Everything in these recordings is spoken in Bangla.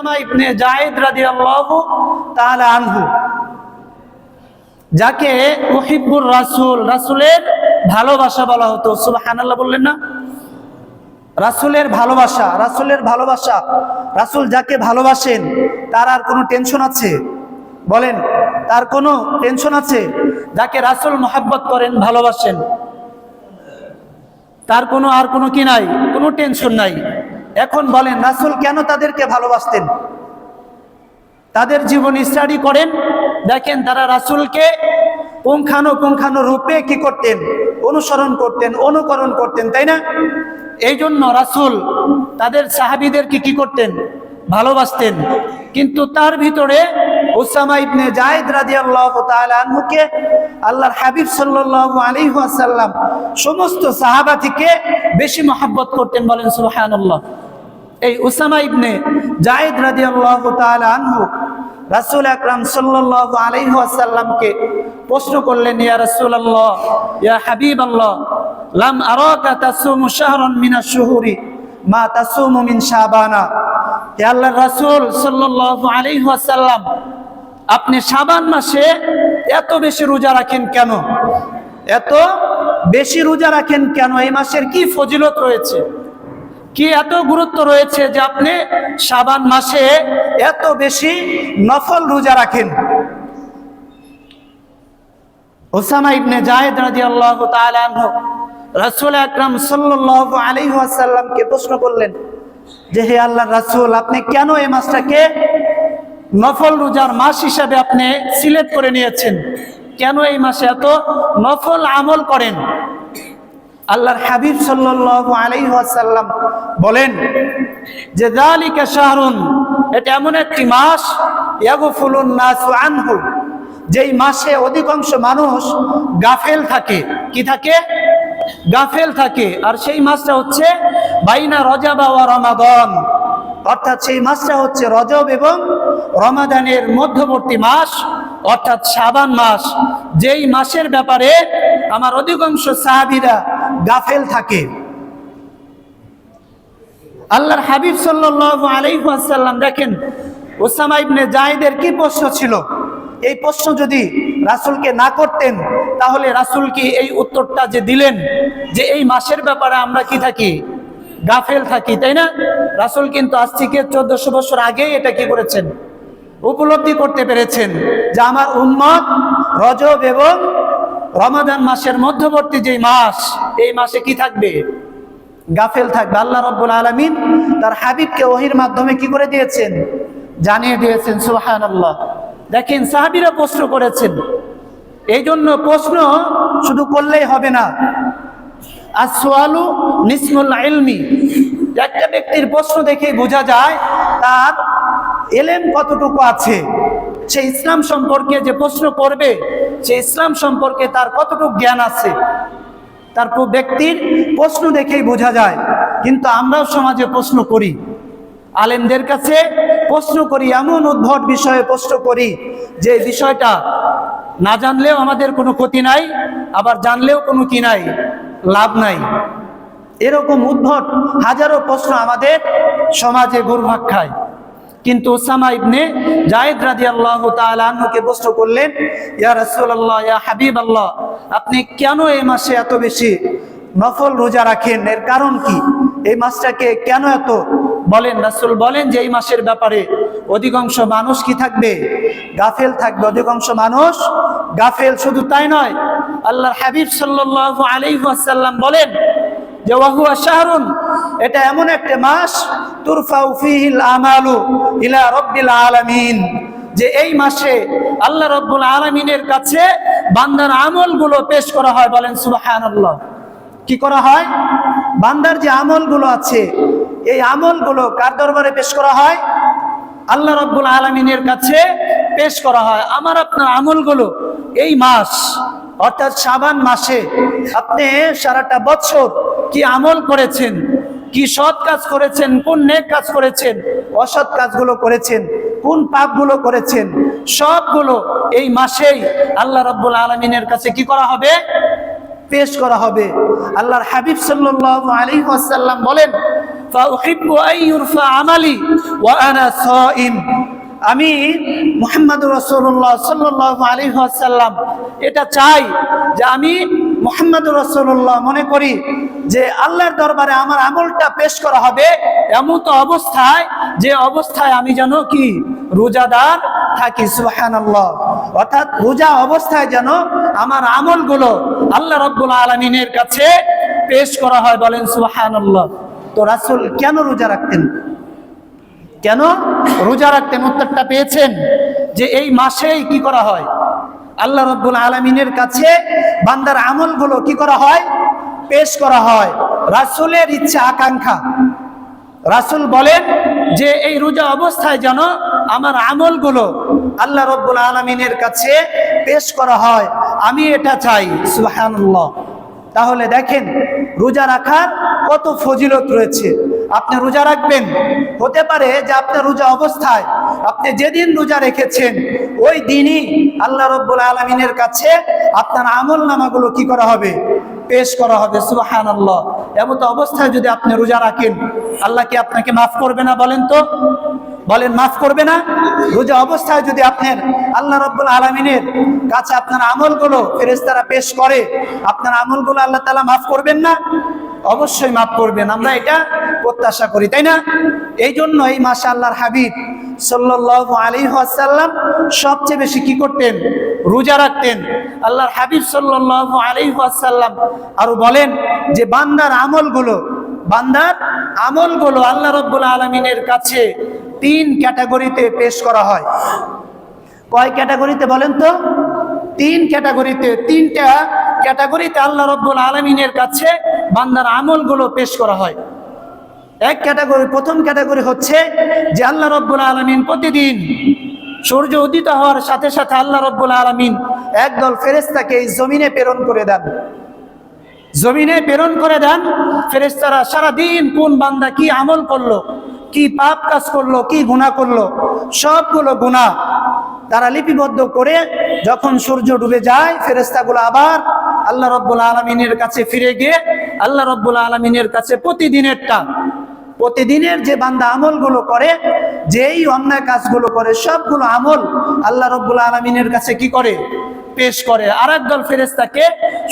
উসামা ইবনে জায়েদ রাদিয়াল্লাহু তাআলা যাকে মুহিব্বুর রাসূল ভালোবাসা বলা হতো। বললেন না? ভালোবাসা ভালোবাসা যাকে ভালোবাসেন, তার আর কোনো টেনশন আছে? বলেন, তার কোনো টেনশন আছে? যাকে রাসূল মোহাব্বত করেন, ভালোবাসেন, তার কোনো আর কোনো কি নাই? কোনো টেনশন নাই। এখন বলেন, রাসুল কেন তাদেরকে ভালোবাসতেন? তাদের জীবন স্টাডি করেন, দেখেন তারা রাসুলকে পুঙ্খানো পুঙ্খানো রূপে কি করতেন? অনুসরণ করতেন, অনুকরণ করতেন, তাই না? এই জন্য রাসুল তাদের সাহাবিদেরকে কি করতেন? ভালোবাসতেন। কিন্তু তার ভিতরে ওসামা ইবনে জায়েদ রাদিয়াল্লাহু তাআলা আনহুকে আল্লাহর হাবিব সাল্লাল্লাহু আলাইহি ওয়াসাল্লাম সমস্ত সাহাবা থেকে বেশি মহব্বত করতেন, বলেন সুবহানাল্লাহ। এই উসামা ইবনে জায়েদ রাদিয়াল্লাহু তাআলা আনহু রাসূল আকরাম সাল্লাল্লাহু আলাইহি ওয়াসাল্লামকে প্রশ্ন করলেন, ইয়া রাসূলুল্লাহ, ইয়া হাবিবাল্লাহ, লাম আরাকা তাসুমু শাহরান মিনাশ শুহুরি, মা তাসুমু মিন শাবানা? হে আল্লাহর রাসূল ওয়াসাল্লাম, আপনি সাবান মাসে এত বেশি রোজা রাখেন কেন? এত বেশি রোজা রাখেন কেন? এই মাসের কি ফজিলত রয়েছে? কি এত গুরুত্ব রয়েছে যে আপনি সাবান মাসে এত বেশি নফল রোজা রাখেন? ওসামা ইবনে জায়েদ রাদিয়াল্লাহু তাআলা আনহু রাসূল আকরাম সাল্লাল্লাহু আলাইহি ওয়াসাল্লামকে প্রশ্ন করলেন যে হে আল্লাহ রাসুল, আপনি কেন এই মাসটাকে নফল রোজার মাস হিসাবে আপনি সিলেক্ট করে নিয়েছেন? কেন এই মাসে এত নফল আমল করেন? আল্লাহর হাবিব ওয়াসাল্লাম বলেন, যে যালিকা শাহরুন, এটা এমন একটি মাস আনহু, যেই মাসে অধিকাংশ মানুষ গাফেল থাকে। কি থাকে? গাফেল থাকে। আর সেই মাসটা হচ্ছে বাইনা রজাবা ওয়া রমাদান। অর্থাৎ সেই মাসটা হচ্ছে রজব এবং রমাদানের মধ্যবর্তী মাস, অর্থাৎ সাবান মাস। যেই মাসের ব্যাপারে আমার অধিকাংশ সাহাবিরা গাফেল থাকে। আল্লাহর হাবিব সাল্লাল্লাহু আলাইহি ওয়াসাল্লাম দেখেন, ওসামা ইবনে কি প্রশ্ন ছিল? এই প্রশ্ন যদি রাসূলকে না করতেন, তাহলে রাসূল কি এই উত্তরটা যে দিলেন, যে এই মাসের ব্যাপারে আমরা কি থাকি? গাফেল থাকি, তাই না? রাসূল কিন্তু আজ থেকে চোদ্দশো বছর আগেই এটা কি করেছেন? উপলব্ধি করতে পেরেছেন যে আমার উম্মত রজব এবং রমাদান মাসের মধ্যবর্তী যে মাস, এই মাসে কি থাকবে? গাফেল থাকবে। আল্লাহ রব্বুল আলমিন তার হাবিবকে ওহির মাধ্যমে কি করে দিয়েছেন? জানিয়ে দিয়েছেন সুহান আল্লাহ দেখেন সাহাবিরা প্রশ্ন করেছেন। এই জন্য প্রশ্ন শুধু করলেই হবে না। একটা ব্যক্তির প্রশ্ন দেখেই বোঝা যায়, তার এলেম কতটুকু আছে? সে ইসলাম সম্পর্কে যে প্রশ্ন করবে, সে ইসলাম সম্পর্কে তার কতটুকু জ্ঞান আছে? তারপর ব্যক্তির প্রশ্ন দেখেই বোঝা যায়। কিন্তু আমরাও সমাজে প্রশ্ন করি। আলেমদের কাছে প্রশ্ন করি, এমন উদ্ভট বিষয়ে প্রশ্ন করি যে বিষয়টা না জানলেও আমাদের কোনো ক্ষতি নাই, আবার জানলেও কোনো কি নাই, লাভ নাই। এরকম উদ্ভট হাজারো প্রশ্ন আমাদের সমাজে ঘুরভাগ খায়। কিন্তু ওসামা ইবনে জায়েদ রাদিয়াল্লাহু তাআলা আনহুকে প্রশ্ন করলেন, ইয়া রাসূলুল্লাহ, ইয়া হাবিবাল্লাহ, আপনি কেন এই মাসে এত বেশি নফল রোজা রাখেন? এর কারণ কি? এই মাসটাকে কেন এত বলেন, রাসূল বলেন যে এই মাসের ব্যাপারে অধিকাংশ মানুষ কি থাকবে? গাফেল থাকবে। অধিকাংশ মানুষ গাফেল। শুধু তাই নয়, আল্লাহর হাবিব সাল্লাল্লাহু আলাইহি ওয়াসাল্লাম বলেন যে, ওয়াহুয়া শাহরুন এটা এমন একটা মাস, তুরফাউ ফিহিল আমালু ইলা রব্বিল আলামিন, যে এই মাসে আল্লাহ রব্বুল আলামিনের কাছে বান্দার আমলগুলো পেশ করা হয়। বলেন, সুবহানাল্লাহ। কি করা হয়? বান্দার যে আমলগুলো আছে এই আমলগুলো কার দরবারে পেশ করা হয়? আল্লাহ রব্বুল আলমিনের কাছে পেশ করা হয়। আমার আপনার আমলগুলো এই মাস, অর্থাৎ সাবান মাসে আপনি সারাটা বছর কি আমল করেছেন? কি সৎ কাজ করেছেন? কোন নেক কাজ করেছেন? অসৎ কাজগুলো করেছেন? কোন পাপগুলো করেছেন? সবগুলো এই মাসেই আল্লাহ রব্বুল আলমিনের কাছে কি করা হবে? পেশ করা হবে। আল্লাহর হাবিব সাল্লাল্লাহু আলাইহি ওয়াসাল্লাম বলেন, ফাউহিব্বু আইয়ুরফা আমালি ওয়া আনা সাইম। আমি মোহাম্মদ রসুল্লাহ সাল্লাহ আলী আসাল্লাম এটা চাই যে আমি মোহাম্মদ রসুল্লাহ মনে করি যে আল্লাহর দরবারে আমার আমলটা পেশ করা হবে এমন তো অবস্থায় যে অবস্থায় আমি যেন কি রোজাদার থাকি সুহান অর্থাৎ রোজা অবস্থায় যেন আমার আমলগুলো আল্লাহ রব্বুল আলমিনের কাছে পেশ করা হয় বলেন সুহান তো রাসুল কেন রোজা রাখতেন? কেন রোজা রাখতেন? উত্তরটা পেয়েছেন যে এই মাসেই কি করা হয়? আল্লাহ রব্বুল আলমিনের কাছে বান্দার আমলগুলো কি করা হয়? পেশ করা হয়। রাসুলের ইচ্ছা, আকাঙ্ক্ষা। রাসুল বলেন যে এই রোজা অবস্থায় যেন আমার আমলগুলো আল্লাহ রব্বুল আলমিনের কাছে পেশ করা হয়। আমি এটা চাই সুবাহান্লাহ তাহলে দেখেন, রোজা রাখার কত ফজিলত রয়েছে। আপনি রোজা রাখবেন, হতে পারে যে আপনার রোজা অবস্থায় আপনি যেদিন রোজা রেখেছেন, ওই দিনই আল্লাহ রব্বুল আলমিনের কাছে আপনার আমল নামাগুলো কি করা হবে? পেশ করা হবে সুবাহান আল্লাহ এমন তো অবস্থায় যদি আপনি রোজা রাখেন, আল্লাহ কি আপনাকে মাফ করবে না বলেন তো? বলেন, মাফ করবে না? রোজা অবস্থায় যদি আপনার আল্লাহ রব্বুল আলমিনের কাছে আপনার আমলগুলো ফেরেস্তারা পেশ করে, আপনার আমলগুলো আল্লাহ তালা মাফ করবেন না? অবশ্যই মাফ করবেন। আমরা এটা প্রত্যাশা করি, তাই না? এই জন্য এই মাসা আল্লাহর হাবিব সাল্লাহ সবচেয়ে বেশি কি করতেন? রোজা রাখতেন। আল্লাহর হাবিব সাল্লাহ আলী আরও বলেন যে, বান্দার আমলগুলো বান্দার আমলগুলো আল্লাহ রব্বুল আলমিনের কাছে তিন ক্যাটাগরিতে পেশ করা হয়। কয় ক্যাটাগরিতে বলেন তো? তিন ক্যাটাগরিতে, তিনটা ক্যাটাগরিতে আল্লাহ রব্বুল আলমিনের কাছে বান্দার আমলগুলো পেশ করা হয়। এক ক্যাটাগরি প্রথম ক্যাটাগরি হচ্ছে যে আল্লাহ রব্বুল আলমিন প্রতিদিন সূর্য উদিত হওয়ার সাথে সাথে আল্লাহ রব্বুল আলমিন একদল ফেরেস্তাকে এই জমিনে প্রেরণ করে দেন। জমিনে প্রেরণ করে দেন ফেরেস্তারা সারাদিন কোন বান্দা কি আমল করল, কি পাপ কাজ করল, কি গুণা করল, সবগুলো গুণা তারা লিপিবদ্ধ করে যখন সূর্য ডুবে যায় ফেরেস্তাগুলো আবার আল্লাহ রব্বুল আলমিনের কাছে ফিরে গিয়ে আল্লাহ রব্বুল আলমিনের কাছে প্রতিদিনেরটা প্রতিদিনের যে বান্দা আমলগুলো করে, যেই অন্যায় কাজগুলো করে, সবগুলো আমল আল্লাহ রব্বুল আলমিনের কাছে কি করে? পেশ করে। আর দল ফেরেস্তাকে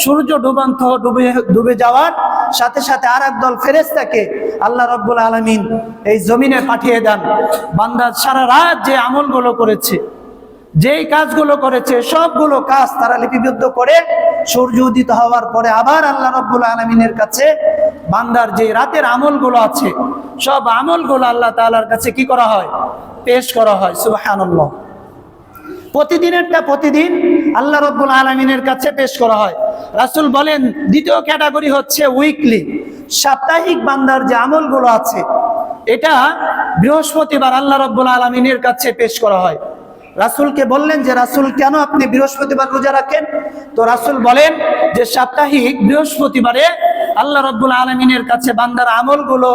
সূর্য ডুবান্ত ডুবে ডুবে যাওয়ার সাথে সাথে আর দল ফেরেস্তাকে আল্লাহ রব্বুল আলমিন এই জমিনে পাঠিয়ে দেন। বান্দা সারা রাত যে আমলগুলো করেছে যেই কাজগুলো করেছে, সবগুলো কাজ তারা লিপিবদ্ধ করে সূর্য উদিত হওয়ার পরে আবার আল্লাহ রব্বুল আলমিনের কাছে বান্দার যে রাতের আমলগুলো আছে, সব আমলগুলো আল্লাহ তালার কাছে কি করা হয়? পেশ করা হয় সুবাহান্লাহ প্রতিদিনেরটা প্রতিদিন আল্লাহ রব্বুল আলমিনের কাছে পেশ করা হয়। রাসুল বলেন, দ্বিতীয় ক্যাটাগরি হচ্ছে উইকলি সাপ্তাহিক বান্দার যে আমলগুলো আছে, এটা বৃহস্পতিবার আল্লাহ রব্বুল আলমিনের কাছে পেশ করা হয়। রাসুলকে বললেন যে, রাসুল, কেন আপনি বৃহস্পতিবার রোজা রাখেন? তো রাসুল বলেন যে, সাপ্তাহিক বৃহস্পতিবারে আল্লাহ রব্বুল আলমিনের কাছে বান্দার আমলগুলো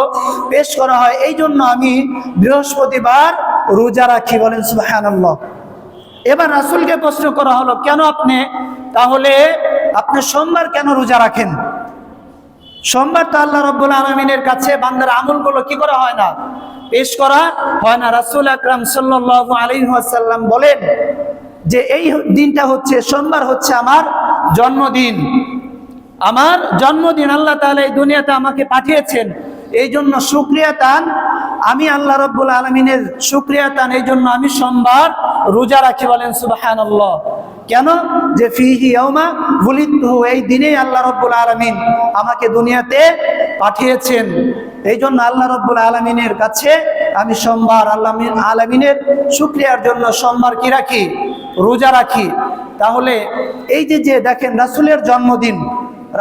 পেশ করা হয়। এই জন্য আমি বৃহস্পতিবার রোজা রাখি বলেন সুবাহ এবার রাসুলকে প্রশ্ন করা হলো, কেন আপনি তাহলে আপনি সোমবার কেন রোজা রাখেন? সোমবার তো আল্লাহ রব্বুল আলমিনের কাছে বান্দার আমলগুলো কি করা হয় না? পেশ করা হয় না। রাসুল আকরাম সাল্লাহ বলেন যে এই দিনটা হচ্ছে, সোমবার হচ্ছে আমার জন্মদিন। আমার জন্মদিন, আল্লাহ তাহলে এই দুনিয়াতে আমাকে পাঠিয়েছেন। এই জন্য সুক্রিয়া তান আমি আল্লাহ রব্বুল আলমিনের সুক্রিয়া তান এই জন্য আমি সোমবার রোজা রাখি বলেন সুবাহান কেন? যে ফিহি ইয়মা বুলিতহু এই দিনেই আল্লাহ রব্বুল আলমিন আমাকে দুনিয়াতে পাঠিয়েছেন। এই জন্য আল্লাহ রব্বুল আলমিনের কাছে আমি সোমবার আল্লাহ আলমিনের শুক্রিয়ার জন্য সোমবার কি রাখি? রোজা রাখি। তাহলে এই যে যে দেখেন রাসুলের জন্মদিন,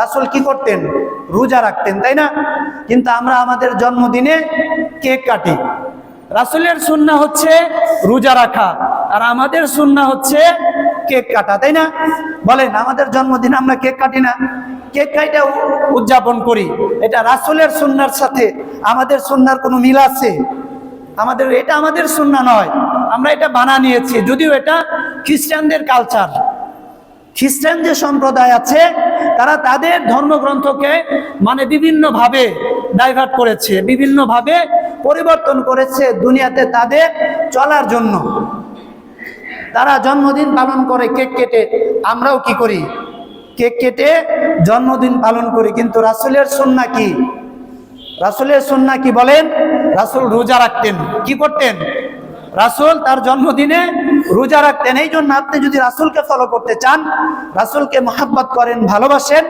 রাসুল কি করতেন? রোজা রাখতেন, তাই না? কিন্তু আমরা আমাদের জন্মদিনে কেক কাটি। রাসুলের সুন্না হচ্ছে রোজা রাখা, আর আমাদের সুন্না হচ্ছে কেক কাটা, তাই না? বলেন, আমাদের জন্মদিন আমরা কেক কাটি না। কেক কাইটা উদযাপন করি। এটা রাসুলের সুন্নার সাথে, আমাদের সুন্নার কোনো মিল আছে? আমাদের, এটা আমাদের সুন্না নয়। আমরা এটা বানা নিয়েছি, যদিও এটা খ্রিস্টানদের কালচার খ্রিস্টান যে সম্প্রদায় আছে, তারা তাদের ধর্মগ্রন্থকে মানে বিভিন্নভাবে ডাইভার্ট করেছে, বিভিন্নভাবে পরিবর্তন করেছে দুনিয়াতে তাদের চলার জন্য। তারা জন্মদিন পালন করে, কেক কেটে। আমরাও কি করি? কেক কেটে জন্মদিন পালন করি। কিন্তু রাসুলের সন্না কি? রাসুলের সন্না কি বলেন? রাসুল রোজা রাখতেন। কি করতেন? রাসুল তার জন্মদিনে রোজা রাখতেন। এই জন্য আপনি যদি রাসুলকে ফলো করতে চান, রাসুলকে মোহাব্বত করেন, ভালোবাসেন,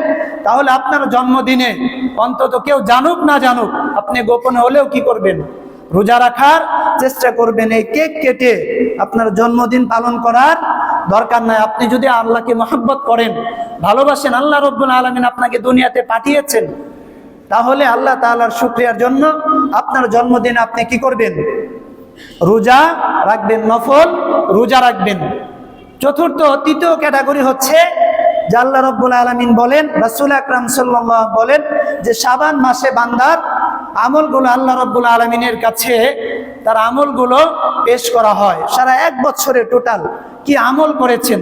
তাহলে আপনার জন্মদিনে অন্তত কেউ জানুক, না জানুক, আপনি গোপনে হলেও কি করবেন? রোজা রাখার চেষ্টা করবেন এই কেক কেটে আপনার জন্মদিন পালন করার দরকার নাই। আপনি যদি আল্লাহকে মহব্বত করেন, ভালোবাসেন, আল্লাহ রব্বুল আলমিন আপনাকে দুনিয়াতে পাঠিয়েছেন, তাহলে আল্লাহ তাআলার শুক্রিয়ার জন্য আপনার জন্মদিন আপনি কি করবেন? রোজা রাখবেন নফল, রোজা রাখবেন। চতুর্থ, তৃতীয় ক্যাটাগরি হচ্ছে আল্লাহ রব্বুল আলমিন বলেন, রাসুল আকরাম সাল্লাহ বলেন যে সাবান মাসে বান্দার আমলগুলো আল্লাহ রব্বুল আলমিনের কাছে, তার আমলগুলো পেশ করা হয়। সারা এক বছরে টোটাল কি আমল করেছেন?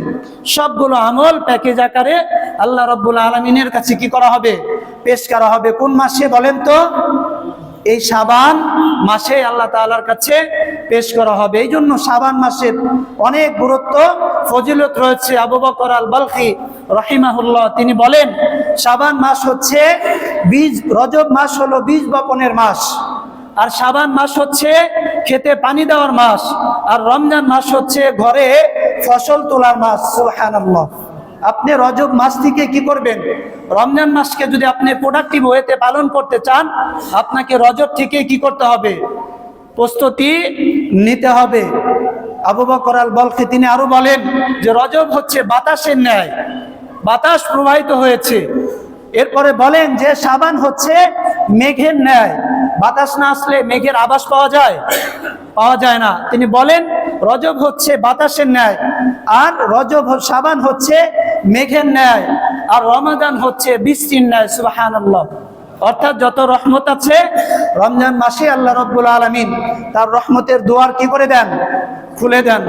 সবগুলো আমল প্যাকেজ আকারে আল্লাহ রব্বুল আলমিনের কাছে কি করা হবে? পেশ করা হবে। কোন মাসে বলেন তো? এই সাবান মাসে আল্লাহ তালার কাছে পেশ করা হবে। এই জন্য সাবান মাসের অনেক গুরুত্ব, ফজিলত রয়েছে। আবু বকর আল বালখি রহিমাহুল্লাহ তিনি বলেন সাবান মাস হচ্ছে বীজ, রজব মাস হলো বীজ বপনের মাস। আর সাবান মাস হচ্ছে খেতে পানি দেওয়ার মাস। আর রমজান মাস হচ্ছে ঘরে ফসল তোলার মাস, সুবহানাল্লাহ। আপনি রজব মাস থেকে কি করবেন? রমজান মাসকে যদি আপনি প্রোডাক্টিভ ওয়েতে পালন করতে চান, আপনাকে রজব থেকে কি করতে হবে? প্রস্তুতি নিতে হবে। আবু বকর আল বলকে তিনি আরও বলেন যে, রজব হচ্ছে বাতাসের ন্যায়। বাতাস প্রবাহিত হয়েছে। এরপরে বলেন যে, সাবান হচ্ছে মেঘের ন্যায়। বাতাস না আসলে মেঘের আবাস পাওয়া যায়? পাওয়া যায় না। তিনি বলেন, রজব হচ্ছে বাতাসের ন্যায়, আর রজব সাবান হচ্ছে মেঘের ন্যায়, আর রমাদান হচ্ছে বৃষ্টির ন্যায় সুবাহান অর্থাৎ যত রহমত আছে, রমজান মাসে আল্লাহ রব্বুল আলমিন তার রহমতের দুয়ার কি করে দেন? খুলে দেন।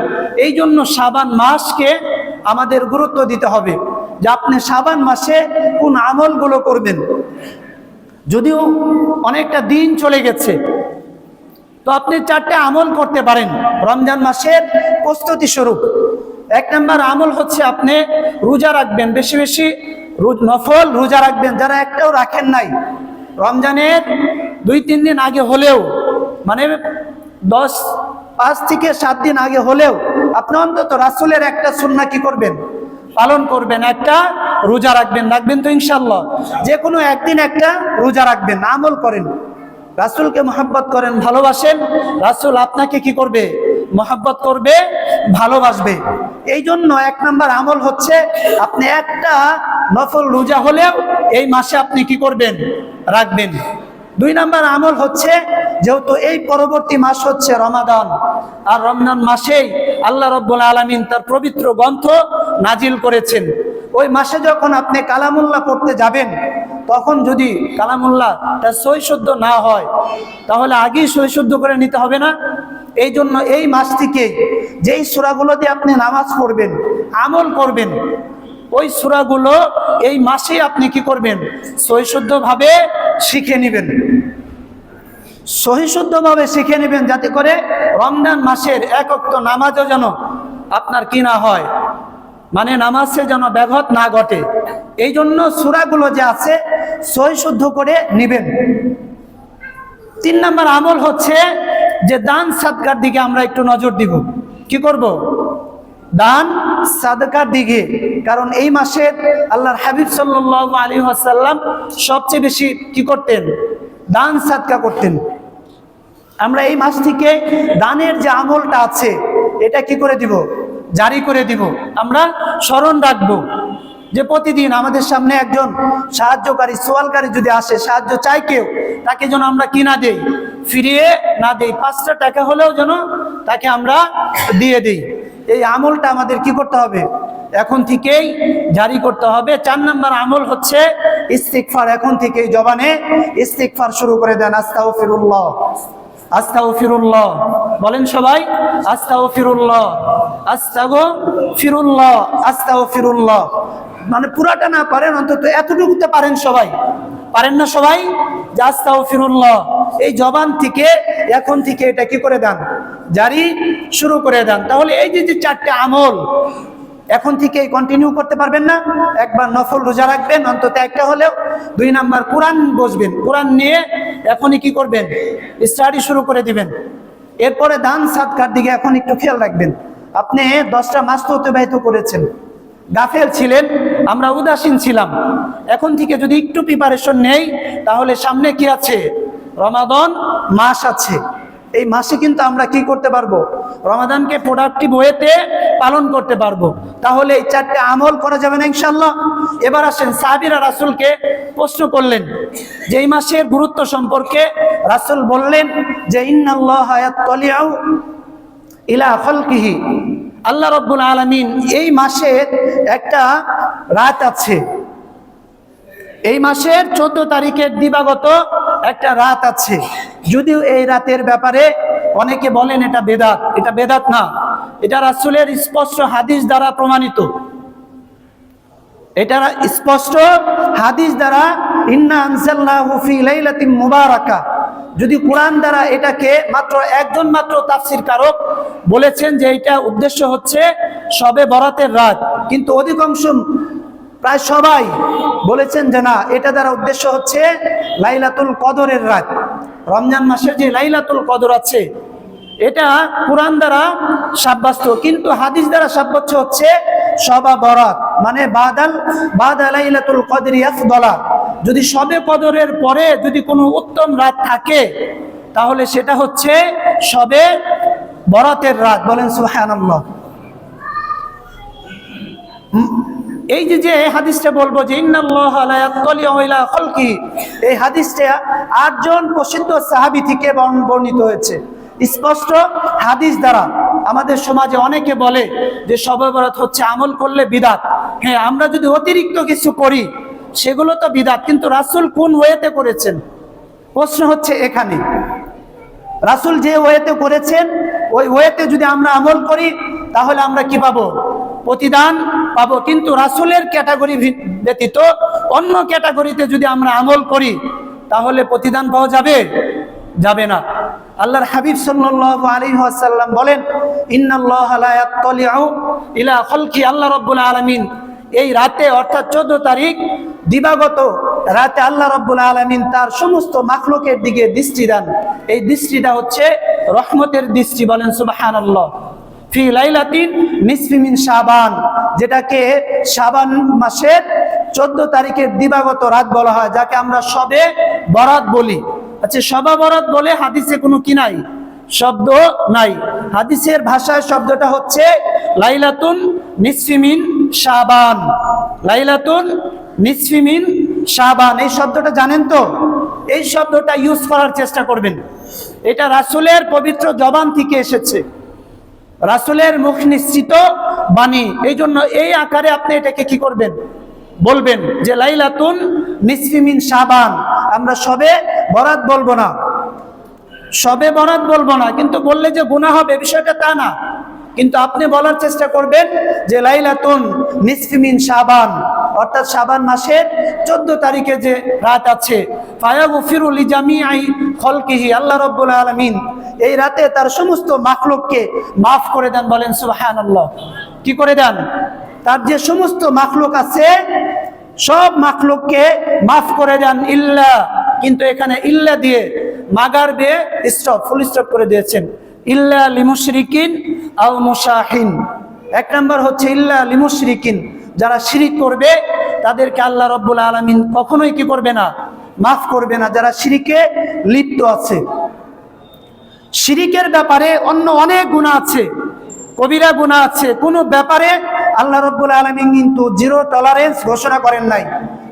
এই জন্য সাবান মাসকে আমাদের গুরুত্ব দিতে হবে যে আপনি সাবান মাসে কোন আমলগুলো করবেন। যদিও অনেকটা দিন চলে গেছে, তো আপনি চারটে আমল করতে পারেন। রমজান মাসের প্রস্তুতি স্বরূপ। এক নম্বর আমল হচ্ছে আপনি রোজা রাখবেন, বেশি বেশি নফল রোজা রাখবেন, যারা একটাও রাখেন নাই। রমজানের দুই, তিন দিন আগে হলেও মানে দশ, পাঁচ থেকে সাত দিন আগে হলেও আপনি অন্তত রাসুলের একটা সুন্না কি করবেন? পালন করবেন, একটা রোজা রাখবেন রাখবেন তো ইনশাল্লাহ যে কোনো একদিন একটা রোজা রাখবেন, আমল করেন। রাসুলকে মোহাব্বত করেন, ভালোবাসেন। রাসুল আপনাকে কি করবে? মোহাব্বত করবে, ভালোবাসবে। এই জন্য এক নাম্বার আমল হচ্ছে, আপনি একটা নফল রোজা হলেও এই মাসে আপনি কি করবেন? রাখবেন। দুই নাম্বার আমল হচ্ছে যেহেতু এই পরবর্তী মাস হচ্ছে রমাদান। আর রমজান মাসেই আল্লাহ রব্বুল আলমিন তার পবিত্র গ্রন্থ নাজিল করেছেন। ওই মাসে যখন আপনি কালামুল্লাহ পড়তে যাবেন, তখন যদি কালামুল্লাহ তার সই শুদ্ধ না হয়, তাহলে আগেই সই শুদ্ধ করে নিতে হবে না? এই জন্য এই মাস থেকে যেই সুরাগুলো দিয়ে আপনি নামাজ পড়বেন, আমল করবেন ওই সুরাগুলো এই মাসে আপনি কি করবেন? সহিশুদ্ধভাবে শিখে নেবেন। সহিশুদ্ধভাবে শিখে নেবেন যাতে করে রমজান মাসের একক্ত নামাজও যেন আপনার কি না হয় মানে নামাজে যেন ব্যাঘাত না ঘটে। এই জন্য সুরাগুলো যে আছে, সহিশুদ্ধ করে নেবেন। তিন নম্বর আমল হচ্ছে যে দান সাদকার দিকে আমরা একটু নজর দিব। কি করব? দান সাদকার দিঘে। কারণ এই মাসে আল্লাহর হাবিব সাল্লাহ আলী আসাল্লাম সবচেয়ে বেশি কি করতেন? দান, সাদকা করতেন। আমরা এই মাস থেকে দানের যে আমলটা আছে, এটা কি করে দিব? জারি করে দিব। আমরা স্মরণ রাখব। যে প্রতিদিন আমাদের সামনে একজন সাহায্যকারী, সোয়ালকারী যদি আসে, সাহায্য চাই কেউ, তাকে যেন আমরা কি না দেই, ফিরিয়ে না দেই, পাঁচটা টাকা হলেও যেন তাকে আমরা দিয়ে দিই। এই আমলটা আমাদের কি করতে হবে? এখন থেকেই জারি করতে হবে। চার নাম্বার আমল হচ্ছে ইস্তিকফার এখন থেকেই জবানে ইস্তিকফার শুরু করে দেন। আস্তাগফিরুল্লাহ। আস্তাগফিরুল্লাহ। বলেন সবাই, আস্তাগফিরুল্লাহ। আস্তাগো ফিরুল্লাহ আস্তাগফিরুল্লাহ। মানে পুরাটা না পারেন, অন্তত এতটুকুতে পারেন সবাই। পারেন না সবাই? জাস্তাও ফিরুল্লাহ এই জবান থেকে, এখন থেকে এটা কি করে দেন? জারি শুরু করে দেন। তাহলে এই যে যে চারটে আমল, এখন থেকে কন্টিনিউ করতে পারবেন না? একবার নফল রোজা রাখবেন, অন্তত একটা হলেও। দুই নাম্বার, কোরআন বসবেন। কোরআন নিয়ে এখনই কি করবেন? স্টাডি শুরু করে দিবেন। এরপরে দান সাতকার দিকে এখন একটু খেয়াল রাখবেন। আপনি দশটা মাস তো অতিবাহিত করেছেন। গাফেল ছিলেন, আমরা উদাসীন ছিলাম। এখন থেকে যদি একটু প্রিপারেশন নেই, তাহলে সামনে কি আছে? রমাদন মাস আছে। এই মাসে কিন্তু আমরা কি করতে পারব? রমাদানকে প্রোডাক্টিভ ওয়েতে পালন করতে পারব। তাহলে এই চারটে আমল করা যাবে না ইনশাল্লাহ এবার আসেন সাহাবিরা রাসুলকে প্রশ্ন করলেন যে, এই মাসের গুরুত্ব সম্পর্কে রাসুল বললেন যে, ইন্নাল্লাহ ইলা খলকিহি। আল্লাহ রব্বুল আলমিন এই মাসের একটা রাত আছে। এই মাসের চোদ্দ তারিখের দিবাগত একটা রাত আছে। যদিও এই রাতের ব্যাপারে অনেকে বলেন এটা বেদাত। এটা বেদাত না। এটা রাসুলের স্পষ্ট হাদিস দ্বারা প্রমাণিত। এটা স্পষ্ট হাদিস দ্বারা, ইন্না আনসাল্লাহ মুবারাকা। যদি কোরআন দ্বারা এটাকে মাত্র একজন মাত্র তাফসির কারক বলেছেন যে এটা উদ্দেশ্য হচ্ছে সবে বরাতের রাত, কিন্তু অধিকাংশ প্রায় সবাই বলেছেন যে না, এটা দ্বারা উদ্দেশ্য হচ্ছে লাইলাতুল কদরের রাত। রমজান মাসের যে লাইলাতুল কদর আছে এটা কোরআন দ্বারা সাব্যস্ত কিন্তু হাদিস দ্বারা সাব্যস্ত হচ্ছে সবা বরাত মানে বাদাল, বাদ আলাইলাতুল কদরি আফদলা। যদি সবে কদরের পরে যদি কোনো উত্তম রাত থাকে, তাহলে সেটা হচ্ছে সবে বরাতের রাত। বলেন সুবহানাল্লাহ। এই যে যে হাদিসটা বলব যে এই হাদিসটা আটজন প্রসিদ্ধ সাহাবী থেকে বর্ণিত হয়েছে। স্পষ্ট হাদিস দ্বারা আমাদের সমাজে অনেকে বলে যে সবে বরাত হচ্ছে আমল করলে বিদাত। হ্যাঁ আমরা যদি অতিরিক্ত কিছু করি, সেগুলো তো বিদাত, কিন্তু রাসূল কোন ওয়েতে করেছেন? প্রশ্ন হচ্ছে এখানে। রাসূল যে ওয়েতে করেছেন, ওই ওয়েতে যদি আমরা আমল করি, তাহলে আমরা কি পাবো? প্রতিদান পাবো। কিন্তু রাসূলের ক্যাটাগরি ব্যতীত অন্য ক্যাটাগরিতে যদি আমরা আমল করি, তাহলে প্রতিদান পাওয়া যাবে? যাবে না। আল্লাহর হাবিব সাল্লাল্লাহু আলাইহি ওয়াসাল্লাম বলেন, ইন্নাল্লাহা লা ইয়াত্তালিউ ইলা খালকি আল্লাহ রাব্বুল আলামিন। এই রাতে, অর্থাৎ চোদ্দ তারিখ, দিবাগত রাতে আল্লাহ রব্বুল আলমিন তার সমস্ত মাখলুকের দিকে দৃষ্টি দেন। এই দৃষ্টিটা হচ্ছে রহমতের দৃষ্টি বলেন সুবাহান আল্লাহ ফি লাইলাতিন নিসফিমিন শাবান, যেটাকে শাবান মাসের চোদ্দ তারিখের দিবাগত রাত বলা হয়, যাকে আমরা সবে বরাত বলি। আচ্ছা সবা বরাত বলে হাদিসে কোনো কি নাই? শব্দ নাই। হাদিসের ভাষায় শব্দটা হচ্ছে লাইলাতুন নিসফিমিন শাবান। লাইলাতুন নিসফিমিন শাবান। এই শব্দটা জানেন তো? এই শব্দটা ইউজ করার চেষ্টা করবেন। এটা রাসূলের পবিত্র জবান থেকে এসেছে। রাসূলের মুখ নিশ্চিত বাণী। এই জন্য এই আকারে আপনি এটাকে কি করবেন? বলবেন যে লাইলাতুন নিসফিমিন শাবান। আমরা সবে বরাত বলব না। সবে বরাত বলব না, কিন্তু বললে যে গুণা হবে বিষয়টা তা না। কিন্তু আপনি বলার চেষ্টা করবেন যে লাইলাতুন নিসফিমিন শাবান, অর্থাৎ শাবান মাসের চোদ্দ তারিখে যে রাত আছে। ফায়াগুফিরুল জামিআই খলকিহি, আল্লাহ রব্বুল আলামিন এই রাতে তার সমস্ত মাখলুককে মাফ করে দেন বলেন সুবহানাল্লাহ। কি করে দেন? তার যে সমস্ত মাখলুক আছে, সব মাখলুককে মাফ করে দেন ইল্লা। কিন্তু এখানে ইল্লা দিয়ে মাগার দিয়ে স্টপ ফুল স্টপ করে দিয়েছেন। ইল্লা লিমুশরিকিন আল মুশাহিন। এক নম্বর হচ্ছে ইল্লা লিমুশরিকিন। যারা শিরিক করবে, তাদেরকে আল্লাহ রব্বুল আলমিন কখনোই কি করবে না, মাফ করবে না। যারা শিরিকে লিপ্ত আছে, শিরিকের ব্যাপারে অন্য অনেক গুণা আছে। কবিরা গুণা আছে। কোনো ব্যাপারে আল্লাহ রব্বুল আলমিন কিন্তু জিরো টলারেন্স ঘোষণা করেন নাই।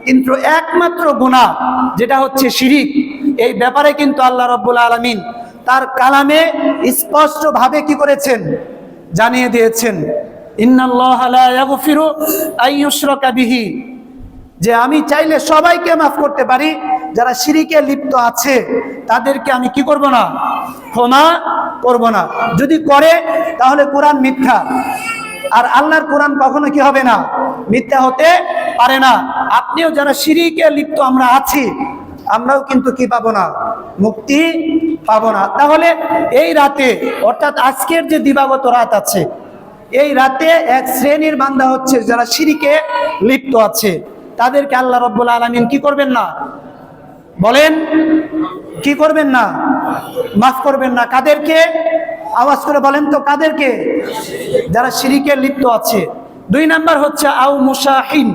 কিন্তু একমাত্র গুণা যেটা হচ্ছে শিরিক, এই ব্যাপারে কিন্তু আল্লাহ রব্বুল আলমিন তার কালামে স্পষ্টভাবে কি করেছেন? জানিয়ে দিয়েছেন, ইন্নাল্লাহ লা ইয়াগফিরু বিহি। যে আমি চাইলে সবাইকে মাফ করতে পারি, যারা শিরিকে লিপ্ত আছে, তাদেরকে আমি কি করব না? ক্ষমা করব না। যদি করে, তাহলে কোরআন মিথ্যা। আর আল্লাহর কোরআন কখনো কি হবে না? মিথ্যা হতে পারে না। আপনিও যারা শিরিকে লিপ্ত আমরা আছি, আমরাও কিন্তু কি পাবো না? মুক্তি পাবো না। তাহলে এই রাতে, অর্থাৎ আজকের যে দিবাগত রাত আছে, এই রাতে এক শ্রেণির বান্দা হচ্ছে যারা সিঁড়িকে লিপ্ত আছে। তাদেরকে আল্লাহ রব্বুল আলমিন কি করবেন না? বলেন, কি করবেন না? মাফ করবেন না। কাদেরকে? আওয়াজ করে বলেন তো, কাদেরকে? যারা সিঁড়িকে লিপ্ত আছে। দুই নাম্বার হচ্ছে আউ মুসাহিন।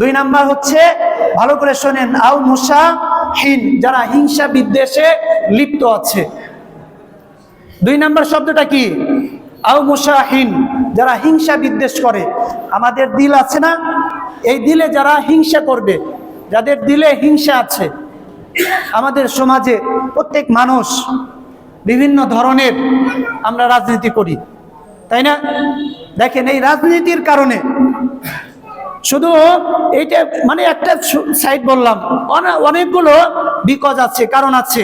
দুই নাম্বার হচ্ছে, ভালো করে শোনেন, আউ মুসাহিন, যারা হিংসা বিদ্বেষে লিপ্ত আছে। দুই নাম্বার শব্দটা কি? আউ মুসাহিন, যারা হিংসা বিদ্বেষ করে। আমাদের দিল আছে না? এই দিলে যারা হিংসা করবে, যাদের দিলে হিংসা আছে, আমাদের সমাজে প্রত্যেক মানুষ বিভিন্ন ধরনের আমরা রাজনীতি করি, তাই না? দেখেন এই রাজনীতির কারণে শুধু এইটা মানে একটা সাইড বললাম অনেকগুলো বিকজ আছে, কারণ আছে।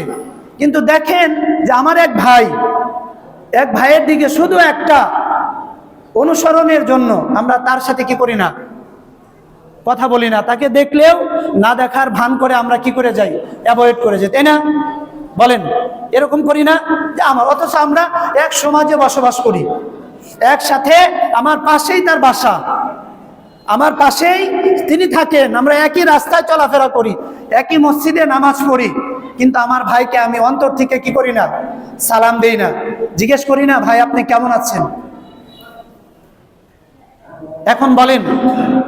কিন্তু দেখেন যে আমার এক ভাই, এক ভাইয়ের দিকে শুধু একটা অনুসরণের জন্য আমরা তার সাথে কি করি না কথা বলি না, তাকে দেখলেও না দেখার ভান করে আমরা কি করে যাই? অ্যাভয়েড করে যাই, তাই না? বলেন, এরকম করি না যে আমার, অথচ আমরা এক সমাজে বসবাস করি। একসাথে আমার পাশেই তার বাসা। আমার পাশেই তিনি থাকেন, আমরা একই রাস্তায় চলাফেরা করি, একই মসজিদে নামাজ পড়ি। কিন্তু আমার ভাইকে আমি অন্তর থেকে কি করি না? সালাম দেই না। জিজ্ঞেস করি না, ভাই, আপনি কেমন আছেন? এখন বলেন,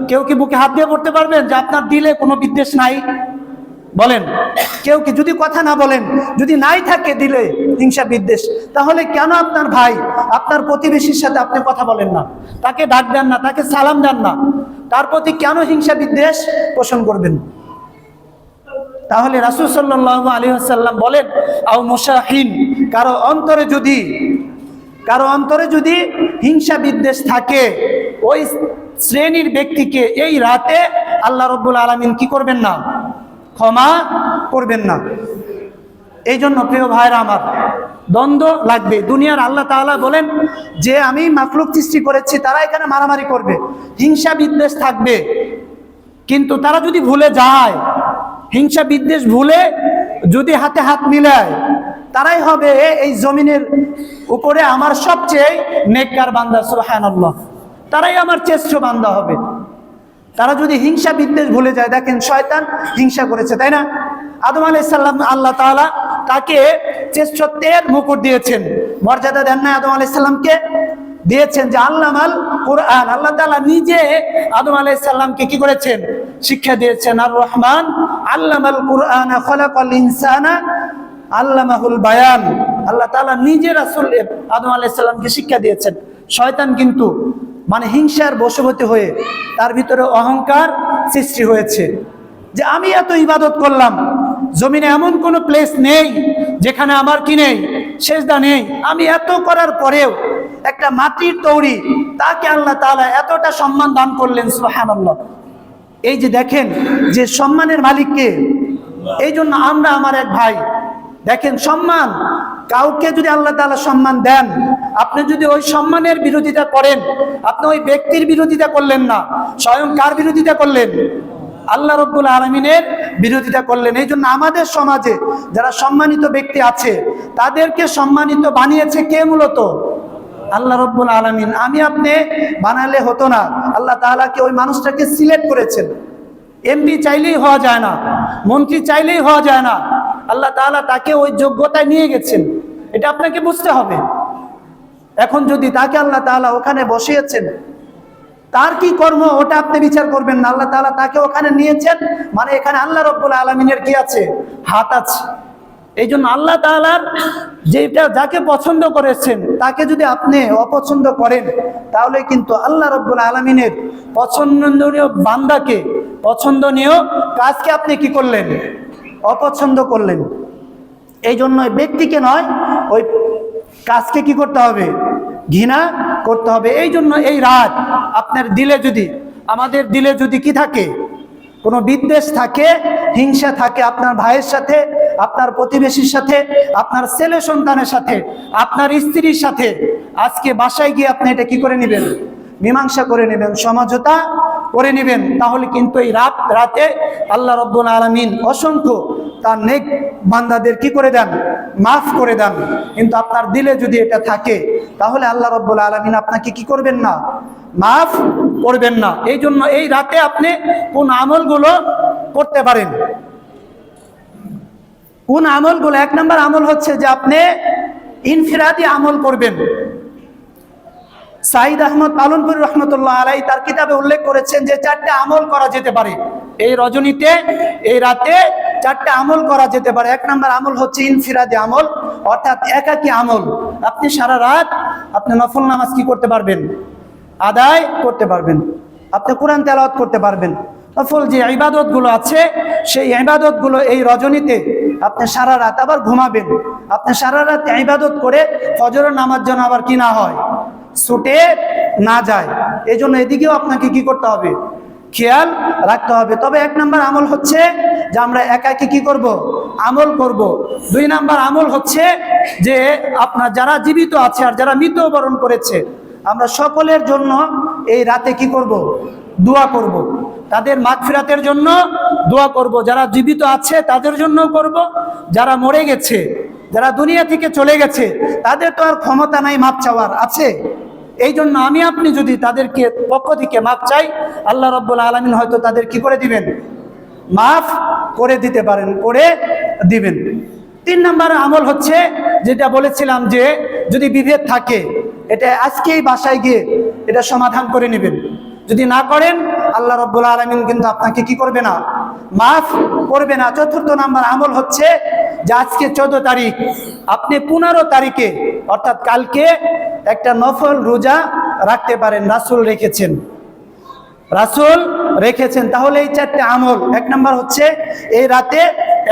কেউ কি বুকে হাত দিয়ে পড়তে পারবেন যে আপনার দিলে কোনো বিদ্বেষ নাই? বলেন, কেউ কি যদি কথা না বলেন, যদি নাই থাকে দিলে হিংসা, বিদ্বেষ, তাহলে কেন আপনার ভাই, আপনার প্রতিবেশীর সাথে আপনি কথা বলেন না? তাকে ডাক দেন না, তাকে সালাম দেন না। তার প্রতি কেন হিংসা, বিদ্বেষ পোষণ করবেন? তাহলে রাসুল সাল্লাহ আলী আসাল্লাম বলেন, আও মুসাহিন কারও অন্তরে যদি কারও অন্তরে যদি হিংসা বিদ্বেষ থাকে, ওই শ্রেণির ব্যক্তিকে এই রাতে আল্লাহ রব্বুল আলমিন কি করবেন না? ক্ষমা করবেন না। এই জন্য প্রিয় ভাইরা আমার, দ্বন্দ্ব লাগবে। দুনিয়ার আল্লাহ তাআলা বলেন, যে আমি মাফলুক সৃষ্টি করেছি, তারা এখানে মারামারি করবে, হিংসা বিদ্বেষ থাকবে। কিন্তু তারা যদি ভুলে যায়, হিংসা বিদ্বেষ ভুলে যদি হাতে হাত মিলায় তারাই হবে এই জমিনের উপরে আমার সবচেয়ে নেককার বান্দা, সুবহানাল্লাহ। তারাই আমার শ্রেষ্ঠ বান্দা হবে। তারা যদি হিংসা বিদ্বেষ ভুলে যায়, দেখেন শয়তান হিংসা করেছে, তাই না? আদম আলাইসাল্লাম আল্লাহ তাআলা তাকে শ্রেষ্ঠত্বের মুকুট দিয়েছেন। মর্যাদা দেন না আদম আলাইসাল্লামকে দিয়েছেন যে আল্লামাল কোরআন। আল্লাহ তাআলা নিজে আদম আলাইসাল্লামকে কি করেছেন? শিক্ষা দিয়েছেন, আর রহমান আল্লামাল কোরআন খলাকাল ইনসানা আল্লামাহুল বায়ান। আল্লাহ তালা নিজে রাসূল আদম আলাইসাল্লামকে শিক্ষা দিয়েছেন। শয়তান কিন্তু মানে হিংসার বশবর্তী হয়ে তার ভিতরে অহংকার সৃষ্টি হয়েছে। যে আমি এত ইবাদত করলাম, জমিনে এমন কোনো প্লেস নেই যেখানে আমার কি নেই? সেজদা নেই। আমি এত করার পরেও একটা মাটির তৈরি, তাকে আল্লাহ তালা এতটা সম্মান দান করলেন, সুবহানাল্লাহ। এই যে দেখেন, যে সম্মানের মালিককে, এই জন্য আমরা আমার এক ভাই দেখেন, সম্মান। কাউকে যদি আল্লাহ তাআলা সম্মান দেন, আপনি যদি ওই সম্মানের বিরোধিতা করেন, আপনি ওই ব্যক্তির বিরোধিতা করলেন না, স্বয়ং কার বিরোধিতা করলেন? আল্লাহ রব্বুল আলমিনের বিরোধিতা করলেন। এই জন্য আমাদের সমাজে যারা সম্মানিত ব্যক্তি আছে, তাদেরকে সম্মানিত বানিয়েছে কে মূলত? আল্লাহ রব্বুল আলমিন। আমি আপনি বানালে হতো না। আল্লাহ তাআলাকে ওই মানুষটাকে সিলেক্ট করেছেন? এমপি চাইলেই হওয়া যায় না, মন্ত্রী চাইলেই হওয়া যায় না। আল্লাহ তাআলা তাকে ওই যোগ্যতায় নিয়ে গেছেন। এটা আপনাকে বুঝতে হবে। এখন যদি তাকে আল্লাহ তাআলা ওখানে বসিয়েছেন, তার কি কর্ম ওটা আপনি বিচার করবেন না। আল্লাহ তাআলা তাকে ওখানে নিয়েছেন মানে এখানে আল্লাহ রব্বুল আলমিনের কি আছে? হাত আছে। এই জন্য আল্লাহ তাআলার যেটা যাকে পছন্দ করেছেন, তাকে যদি আপনি অপছন্দ করেন, তাহলে কিন্তু আল্লাহ রব্বুল আলমিনের পছন্দনীয় বান্দাকে, পছন্দনীয় কাজকে আপনি কি করলেন? অপছন্দ করলেন। এই জন্য ব্যক্তিকে নয়, ওই কাজকে কি করতে হবে? ঘৃণা করতে হবে। এই জন্য এই রাত আপনার দিলে যদি, আমাদের দিলে যদি কি থাকে? কোনো বিদ্বেষ থাকে, হিংসা থাকে আপনার ভাইয়ের সাথে, আপনার প্রতিবেশীর সাথে, আপনার ছেলে সন্তানের সাথে, আপনার স্ত্রীর সাথে, আজকে বাসায় গিয়ে আপনি এটা কি করে নেবেন? মীমাংসা করে নেবেন, সমঝোতা করে নেবেন, তাহলে কিন্তু এই রাত, রাতে আল্লাহ রব্বুল আলমিন অসংখ্য তার নেক বান্দাদের কি করে দেন? মাফ করে দেন। কিন্তু আপনার দিলে যদি এটা থাকে, তাহলে আল্লাহ রব্বুল আলমিন আপনাকে কি করবেন না? মাফ করবেন না। এই জন্য এই রাতে আপনি কোন আমলগুলো করতে পারেন। কোন আমলগুলো? এক নম্বর আমল হচ্ছে যে আপনি ইনফিরাদি আমল করবেন। সাইদ আহমদ পালনপুর রহমতুল্লাহ আলাই তার কিতাবে উল্লেখ করেছেন যে চারটে আমল করা যেতে পারে। এই রজনীতে, এই রাতে চারটে আমল করা যেতে পারে। এক নম্বর আমল হচ্ছে ইনফিরাদি আমল, অর্থাৎ একাকী আমল। আপনি সারা রাত আপনি নফল নামাজ কি করতে পারবেন? আদায় করতে পারবেন। আপনি কোরআন তেলাওয়াত করতে পারবেন। নফল যে ইবাদতগুলো আছে, সেই ইবাদতগুলো এই রজনীতে আপনি সারা রাত আবার ঘুমাবেন। আপনি সারা রাত ইবাদত করে ফজরের নামাজ যেন আবার কি না হয়, ছুটে না যায়। এই জন্য এদিকেও আপনাকে কি করতে হবে? খেয়াল রাখতে হবে। তবে এক নাম্বার আমল হচ্ছে যে আমরা একাকি কি করব? আমল করব। দুই নাম্বার আমল হচ্ছে যে আপনার যারা জীবিত আছে আর যারা মৃত্যুবরণ করেছে, আমরা সকলের জন্য এই রাতে কি করব? দোয়া করব। তাদের মাগফিরাতের জন্য দোয়া করব। যারা জীবিত আছে, তাদের জন্য করব। যারা মরে গেছে, যারা দুনিয়া থেকে চলে গেছে, তাদের তো আর ক্ষমতা নাই মাপ চাওয়ার, আছে এই জন্য আমি, আপনি যদি তাদেরকে পক্ষ থেকে মাপ চাই, আল্লাহ রব্বুল আলমিন হয়তো তাদের কি করে দিবেন মাফ করে দিতে পারেন, করে দিবেন তিন নম্বর আমল হচ্ছে যেটা বলেছিলাম যে, যদি বিভেদ থাকে, এটা আজকেই বাসায় গিয়ে এটা সমাধান করে নেবেন যদি না করেন আল্লাহ রব্বুল আলমিন কিন্তু আপনাকে কি করবে না মাফ করবে না। চতুর্থ নাম্বার আমল হচ্ছে যে আজকে চোদ্দ তারিখ, আপনি পনেরো তারিখে, অর্থাৎ কালকে একটা নফল রোজা রাখতে পারেন, রাসুল রেখেছেন। রাসুল রেখেছেন। তাহলে এই চারটে আমল, এক নাম্বার হচ্ছে এই রাতে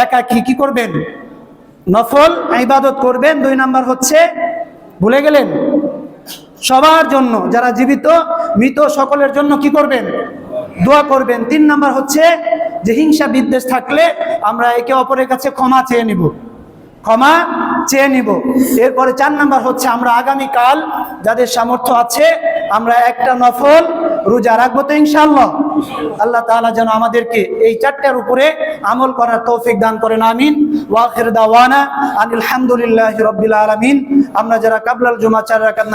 একা কি কি করবেন? নফল ইবাদত করবেন। দুই নাম্বার হচ্ছে, ভুলে গেলেন? সবার জন্য, যারা জীবিত, মৃত সকলের জন্য কি করবেন? দোয়া করবেন। তিন নাম্বার হচ্ছে যে হিংসা বিদ্বেষ থাকলে আমরা একে অপরের কাছে ক্ষমা চেয়ে নিব। ক্ষমা চেয়ে নিব। এরপরে চার নাম্বার হচ্ছে আমরা আগামীকাল যাদের সামর্থ্য আছে, আমরা একটা নফল রোজা রাখব তো ইনশাল্লাহ আল্লাহ তাআলা যেন আমাদেরকে এই চারটার উপরে আমল করার তৌফিক দান করেন, আমিন। ওয়াখির দাওয়ানা আনিল হামদুলিল্লাহি রাব্বিল আলামিন। আমরা যারা কাবলাল জুমা চার রাকাত